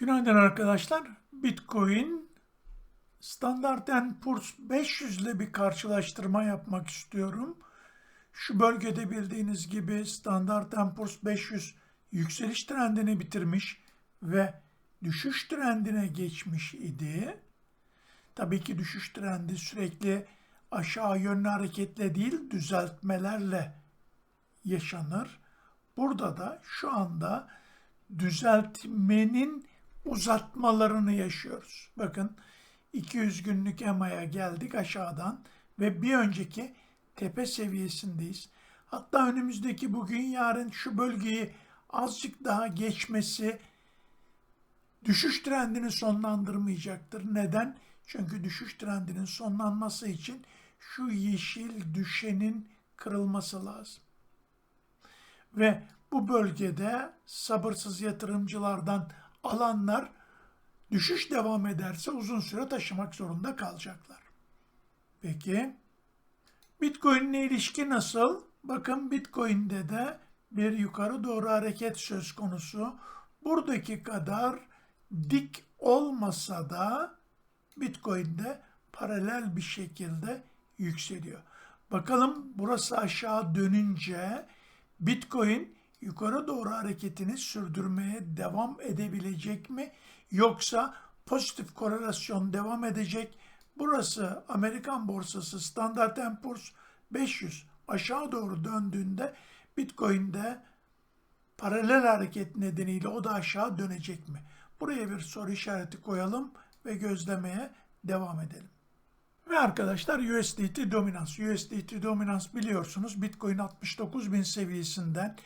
Günaydın arkadaşlar. Bitcoin Standard Poor's 500 ile bir karşılaştırma yapmak istiyorum. Şu bölgede bildiğiniz gibi Standard Poor's 500 yükseliş trendini bitirmiş ve düşüş trendine geçmiş idi. Tabii ki düşüş trendi sürekli aşağı yönlü hareketle değil düzeltmelerle yaşanır. Burada da şu anda düzeltmenin uzatmalarını yaşıyoruz. Bakın 200 günlük EMA'ya geldik aşağıdan ve bir önceki tepe seviyesindeyiz. Hatta önümüzdeki bugün yarın şu bölgeyi azıcık daha geçmesi düşüş trendini sonlandırmayacaktır. Neden? Çünkü düşüş trendinin sonlanması için şu yeşil düşenin kırılması lazım. Ve bu bölgede sabırsız yatırımcılardan alanlar düşüş devam ederse uzun süre taşımak zorunda kalacaklar. Peki Bitcoin'le ilişki nasıl? Bakın Bitcoin'de de bir yukarı doğru hareket söz konusu. Buradaki kadar dik olmasa da Bitcoin'de paralel bir şekilde yükseliyor. Bakalım burası aşağı dönünce Bitcoin yukarı doğru hareketini sürdürmeye devam edebilecek mi? Yoksa pozitif korelasyon devam edecek. Burası Amerikan borsası Standard Poor's 500 aşağı doğru döndüğünde Bitcoin'de paralel hareket nedeniyle o da aşağı dönecek mi? Buraya bir soru işareti koyalım ve gözlemeye devam edelim. Ve arkadaşlar USDT dominans. USDT dominans biliyorsunuz Bitcoin 69 bin seviyesinden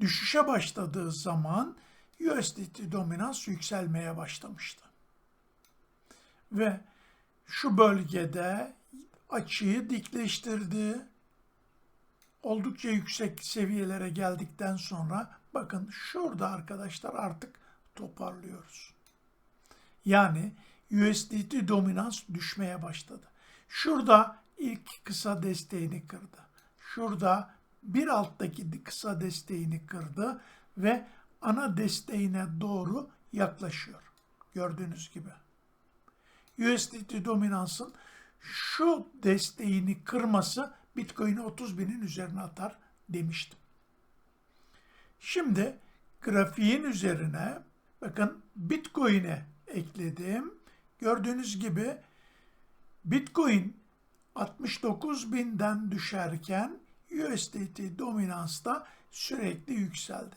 düşüşe başladığı zaman USDT dominans yükselmeye başlamıştı. Ve şu bölgede açıyı dikleştirdi. Oldukça yüksek seviyelere geldikten sonra bakın şurada arkadaşlar artık toparlıyoruz. Yani USDT dominans düşmeye başladı. Şurada ilk kısa desteğini kırdı. Şurada bir alttaki kısa desteğini kırdı ve ana desteğine doğru yaklaşıyor. Gördüğünüz gibi. USDT dominansın şu desteğini kırması Bitcoin'i 30 binin üzerine atar demiştim. Şimdi grafiğin üzerine bakın Bitcoin'e ekledim. Gördüğünüz gibi Bitcoin 69 binden düşerken USDT dominans da sürekli yükseldi.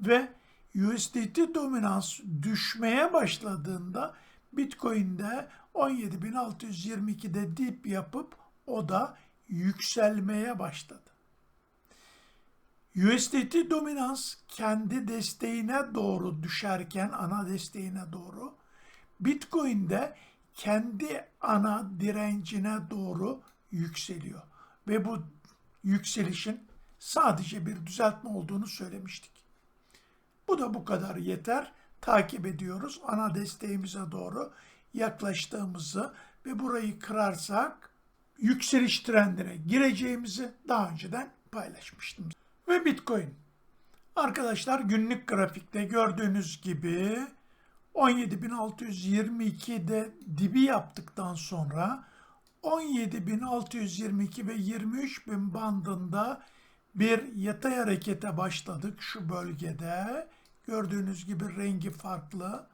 Ve USDT dominans düşmeye başladığında Bitcoin'de 17.622'de dip yapıp o da yükselmeye başladı. USDT dominans kendi desteğine doğru düşerken ana desteğine doğru Bitcoin'de kendi ana direncine doğru yükseliyor. Ve bu yükselişin sadece bir düzeltme olduğunu söylemiştik. Bu da bu kadar yeter. Takip ediyoruz. Ana desteğimize doğru yaklaştığımızı ve burayı kırarsak yükseliş trendine gireceğimizi daha önceden paylaşmıştım. Ve Bitcoin. Arkadaşlar günlük grafikte gördüğünüz gibi 17.622'de dibi yaptıktan sonra 17.622 ve 23.000 bandında bir yatay harekete başladık şu bölgede. Gördüğünüz gibi rengi farklı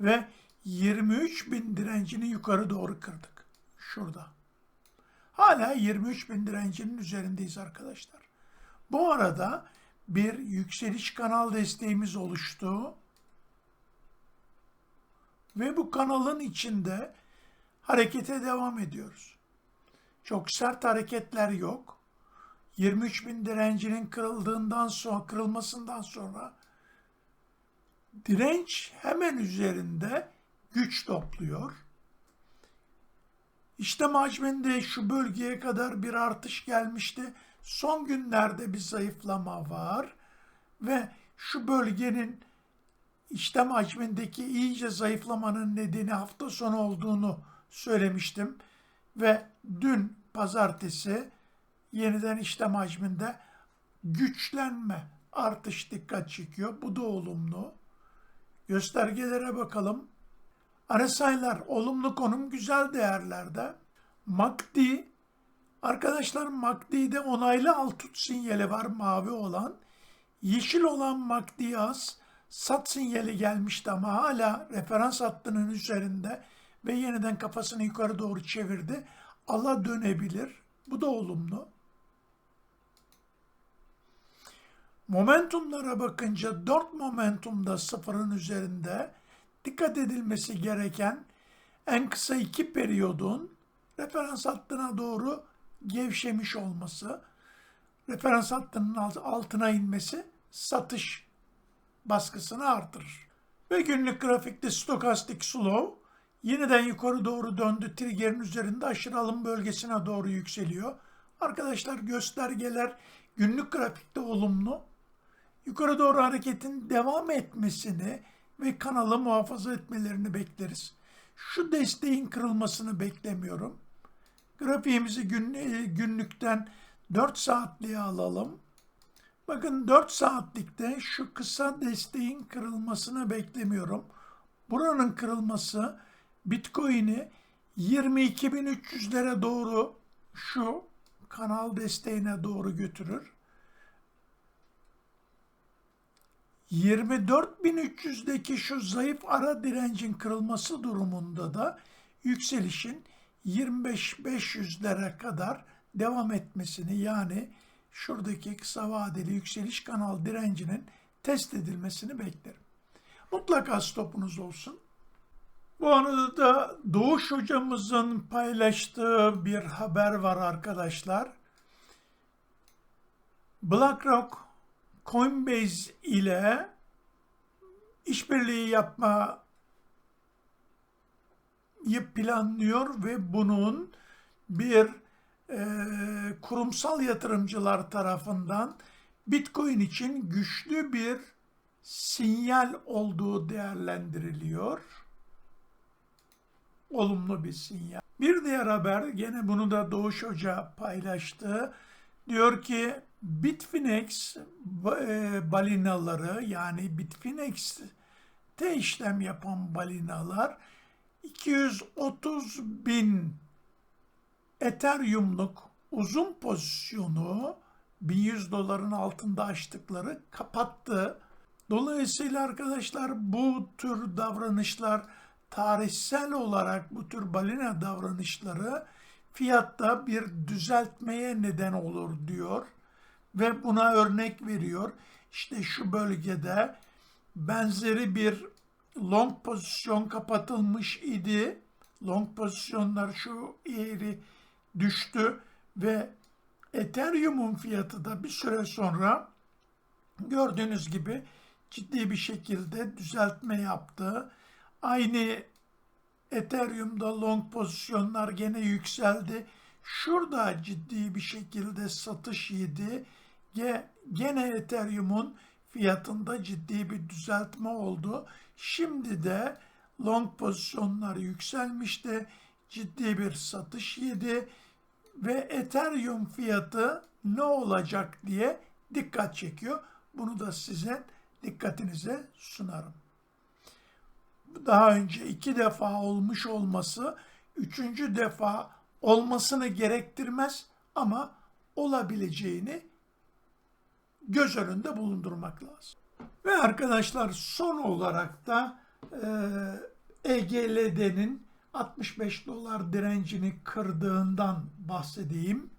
ve 23.000 direncini yukarı doğru kırdık. Şurada. Hala 23.000 direncinin üzerindeyiz arkadaşlar. Bu arada bir yükseliş kanal desteğimiz oluştu. Ve bu kanalın içinde harekete devam ediyoruz. Çok sert hareketler yok. 23 bin direncinin kırıldığından sonra, kırılmasından sonra direnç hemen üzerinde güç topluyor. İşte hacminde şu bölgeye kadar bir artış gelmişti. Son günlerde bir zayıflama var ve şu bölgenin işlem hacmindeki iyice zayıflamanın nedeni hafta sonu olduğunu söylemiştim ve dün pazartesi yeniden işlem hacminde güçlenme artış dikkat çekiyor. Bu da olumlu. Göstergelere bakalım. RSI'lar olumlu konum güzel değerlerde. MACD arkadaşlar MACD'de onaylı altut sinyali var mavi olan. Yeşil olan MACD az sat sinyali gelmişti ama hala referans hattının üzerinde ve yeniden kafasını yukarı doğru çevirdi. Ala dönebilir. Bu da olumlu. Momentumlara bakınca 4 momentumda sıfırın üzerinde dikkat edilmesi gereken en kısa iki periyodun referans hattına doğru gevşemiş olması, referans hattının altına inmesi satış baskısını artırır. Ve günlük grafikte stokastik slow yeniden yukarı doğru döndü. Trigger'in üzerinde aşırı alım bölgesine doğru yükseliyor. Arkadaşlar göstergeler günlük grafikte olumlu. Yukarı doğru hareketin devam etmesini ve kanalı muhafaza etmelerini bekleriz. Şu desteğin kırılmasını beklemiyorum. Grafiğimizi e, günlükten 4 saatliğe alalım. Bakın 4 saatlikte şu kısa desteğin kırılmasını beklemiyorum. Buranın kırılması Bitcoin'i 22.300'lere doğru şu kanal desteğine doğru götürür. 24.300'deki şu zayıf ara direncin kırılması durumunda da yükselişin 25.500'lere kadar devam etmesini yani şuradaki kısa vadeli yükseliş kanal direncinin test edilmesini beklerim. Mutlaka stopunuz olsun. Bu arada da Doğuş hocamızın paylaştığı bir haber var arkadaşlar. BlackRock Coinbase ile işbirliği yapmayı planlıyor ve bunun bir e, kurumsal yatırımcılar tarafından Bitcoin için güçlü bir sinyal olduğu değerlendiriliyor. Olumlu bir sinyal. Bir diğer haber, gene bunu da Doğuş Hoca paylaştı. Diyor ki Bitfinex e, balinaları yani Bitfinex'te işlem yapan balinalar 230 bin Ethereum'luk uzun pozisyonu 1100 doların altında açtıkları kapattı. Dolayısıyla arkadaşlar bu tür davranışlar tarihsel olarak bu tür balina davranışları fiyatta bir düzeltmeye neden olur diyor ve buna örnek veriyor. İşte şu bölgede benzeri bir long pozisyon kapatılmış idi. Long pozisyonlar şu eğri düştü ve Ethereum'un fiyatı da bir süre sonra gördüğünüz gibi ciddi bir şekilde düzeltme yaptı. Aynı Ethereum'da long pozisyonlar gene yükseldi. Şurada ciddi bir şekilde satış yedi. Gene Ethereum'un fiyatında ciddi bir düzeltme oldu. Şimdi de long pozisyonlar yükselmişti. Ciddi bir satış yedi ve Ethereum fiyatı ne olacak diye dikkat çekiyor. Bunu da size dikkatinize sunarım. Daha önce iki defa olmuş olması üçüncü defa olmasını gerektirmez ama olabileceğini göz önünde bulundurmak lazım. Ve arkadaşlar son olarak da e, EGLD'nin 65 dolar direncini kırdığından bahsedeyim.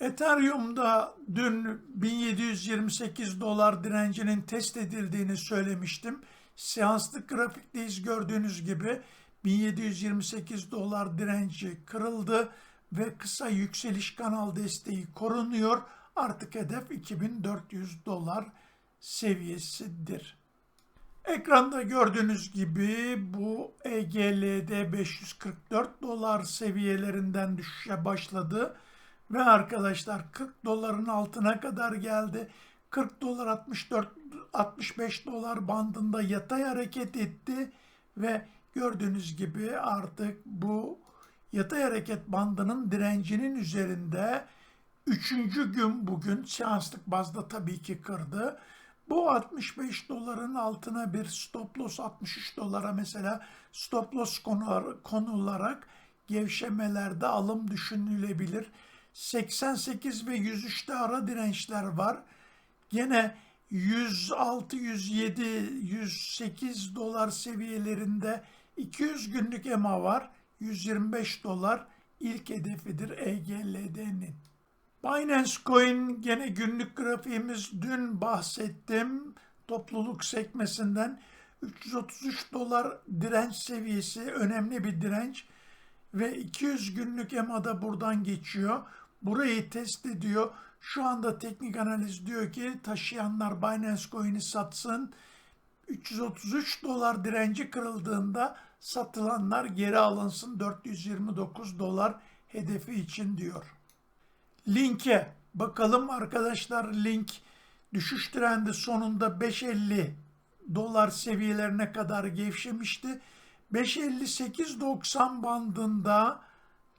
Ethereum'da dün 1728 dolar direncinin test edildiğini söylemiştim. Seanslık grafikteyiz gördüğünüz gibi 1728 dolar direnci kırıldı ve kısa yükseliş kanal desteği korunuyor. Artık hedef 2400 dolar seviyesidir. Ekranda gördüğünüz gibi bu EGLD 544 dolar seviyelerinden düşüşe başladı ve arkadaşlar 40 doların altına kadar geldi. 40 dolar 64 65 dolar bandında yatay hareket etti ve gördüğünüz gibi artık bu yatay hareket bandının direncinin üzerinde üçüncü gün bugün seanslık bazda tabii ki kırdı Bu 65 doların altına bir stop loss 63 dolara mesela stop loss konu- konularak gevşemelerde alım düşünülebilir. 88 ve 103'te ara dirençler var. Gene 106, 107, 108 dolar seviyelerinde 200 günlük EMA var. 125 dolar ilk hedefidir EGLD'nin. Binance Coin gene günlük grafiğimiz dün bahsettim. Topluluk sekmesinden 333 dolar direnç seviyesi önemli bir direnç ve 200 günlük EMA'da buradan geçiyor. Burayı test ediyor. Şu anda teknik analiz diyor ki taşıyanlar Binance Coin'i satsın. 333 dolar direnci kırıldığında satılanlar geri alınsın 429 dolar hedefi için diyor. Linke bakalım arkadaşlar link düşüş trendi sonunda 5.50 dolar seviyelerine kadar gevşemişti. 5.58.90 bandında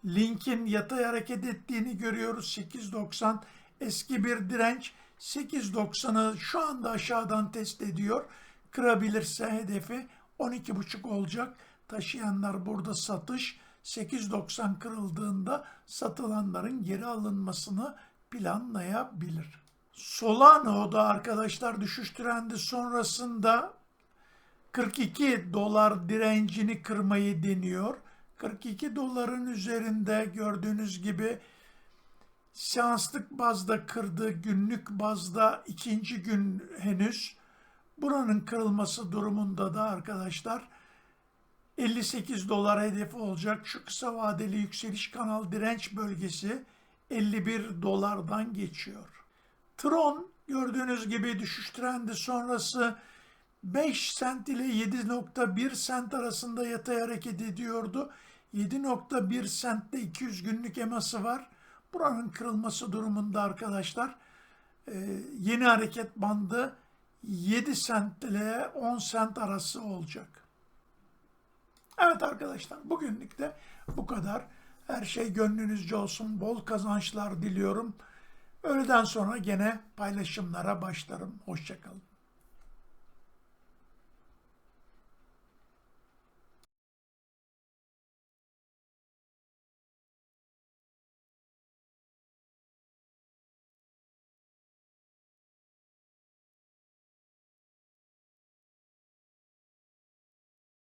linkin yatay hareket ettiğini görüyoruz. 8.90 eski bir direnç. 8.90'ı şu anda aşağıdan test ediyor. Kırabilirse hedefi 12.5 olacak. Taşıyanlar burada satış. 8.90 kırıldığında satılanların geri alınmasını planlayabilir. Solano'da arkadaşlar düşüş trendi sonrasında 42 dolar direncini kırmayı deniyor. 42 doların üzerinde gördüğünüz gibi seanslık bazda kırdı, günlük bazda ikinci gün henüz. Buranın kırılması durumunda da arkadaşlar 58 dolar hedefi olacak. Şu kısa vadeli yükseliş kanal direnç bölgesi 51 dolardan geçiyor. Tron gördüğünüz gibi düşüş trendi sonrası 5 sent ile 7.1 sent arasında yatay hareket ediyordu. 7.1 sentte 200 günlük eması var. Buranın kırılması durumunda arkadaşlar e, yeni hareket bandı 7 sent ile 10 sent arası olacak. Evet arkadaşlar bugünlük de bu kadar. Her şey gönlünüzce olsun. Bol kazançlar diliyorum. Öğleden sonra gene paylaşımlara başlarım. Hoşçakalın.